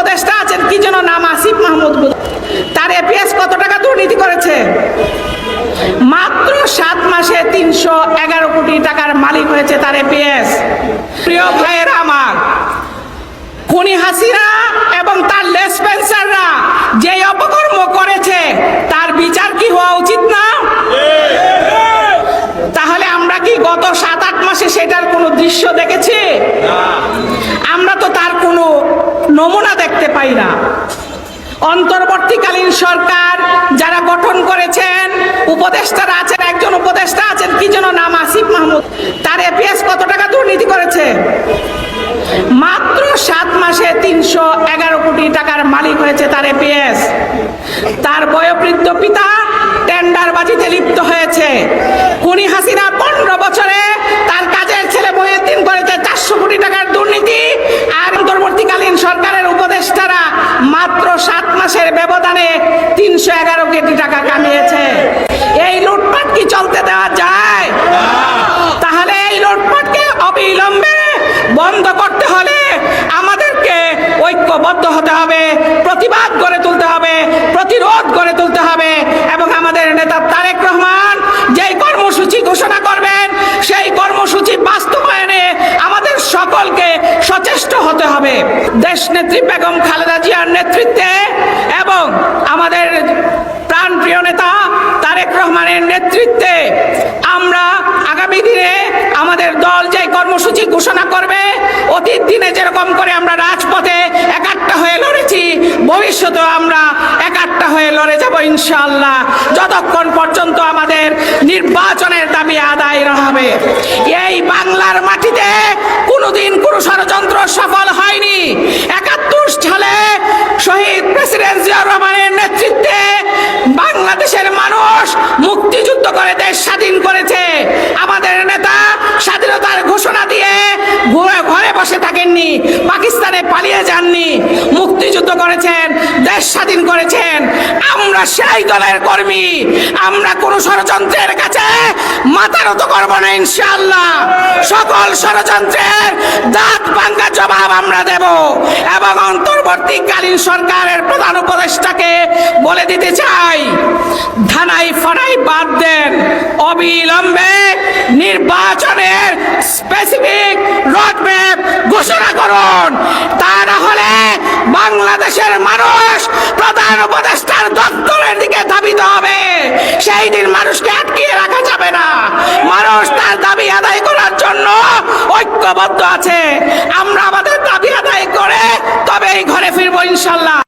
উপদেষ্টা আছেন, কি যেন নাম, আসিফ মাহমুদ। তার এপিএস কত টাকা দুর্নীতি করেছে? মাত্র সাত মাসে তিনশো এগারো কোটি টাকার মালিক হয়েছে তার এপিএস প্রিয় ভাইয়েরা আমার, খুনি হাসিরা এবং তার লেসপেন্সাররা যে অপকর্ম করেছে, তার বিচার কি হওয়া উচিত না? তাহলে আমরা কি গত সাত আট মাসে সেটার কোনো দৃশ্য দেখেছি আমরা তো তার কোনো নমুনা দেখতে পাই না। অন্তর্বর্তীকালীন সরকার যারা গঠন করেছেন, উপদেষ্টারা আছেন, একজন উপদেষ্টা আছেন, কি যেন নাম, আসিফ মাহমুদ, তার এপিএস কত টাকা দুর্নীতি করেছে? মাত্র সাত মাসে তিনশো এগারো কোটি টাকার মালিক হয়েছে তার এপিএস তার বয়োবৃদ্ধ পিতা টেন্ডারবাজিতে ব্যবধানে তিনশো এগারো কোটি টাকা কামিয়েছে। এই লুটপাট কি চলতে দেওয়া যায়? তাহলে এই লুটপাটকে অবিলম্বে বন্ধ করতে হলে আমাদেরকে ঐক্যবদ্ধ হতে হবে, প্রতিবাদ গড়ে তুলতে হবে, প্রতিরোধ গড়ে তুলতে হবে এবং আমাদের নেতা তারেক রহমান যেই কর্মসূচি ঘোষণা করবেন, সেই কর্মসূচি বাস্তবায়নে আমাদের সকলকে সচেষ্ট হতে হবে। দেশ নেত্রী বেগম খালেদা জিয়ার নেতৃত্বে এবং আমাদের প্রাণপ্রিয় নেতা তারেক রহমানের নেতৃত্বে আমরা আগামী দিনে আমাদের দল যে কর্মসূচি ঘোষণা করবে, অতীত দিনে যেরকম করে আমরা রাজপথে একাট্টা হয়ে লড়েছি, ভবিষ্যতেও আমরা একাট্টা হয়ে লড়ে যাব ইনশাআল্লাহ। যতক্ষণ পর্যন্ত আমাদের নির্বাচনের দাবি আদায় হবে, এই বাংলার মাটিতে কোনোদিন কোনো ষড়যন্ত্র সফল হয়নি। রহমানের নেতৃত্বে বাংলাদেশের মানুষ মুক্তিযুদ্ধ করে দেশ স্বাধীন করেছে। আমাদের নেতা স্বাধীনতার ঘোষণা দিয়ে ঘরে বসে থাকেননি, পাকিস্তানে পালিয়ে যাননি, মুক্তিযুদ্ধ করেছেন, দেশ স্বাধীন করেছেন। আমরা সেই দলের কর্মী, আমরা কোন ষড়যন্ত্রের কাছে মাথা নত করব না, ইনশাআল্লাহ। সকল ষড়যন্ত্রের দাঁত ভাঙ্গা জবাব আমরা দেব এবং অন্তর্বর্তীকালীন সরকারের প্রধান উপদেষ্টাকে বলে দিতে চাই, ধানাই ফানাই বাদ দেন। অবিলম্বে নির্বাচনের স্পেসিফিক রোডম্যাপ ঘোষণা করুন। তা না হলে বাংলাদেশের মানুষ প্রধান উপদেষ্টার দপ্তরের দিকে ধাবিত হবে। সেই দিন মানুষকে আটকিয়ে রাখা যাবে না। মানুষ তার দাবি আদায় করার জন্য ঐক্যবদ্ধ আছে। আমরা আমাদের দাবি আদায় করে তবে এই ঘরে ফিরবো ইনশাল্লাহ।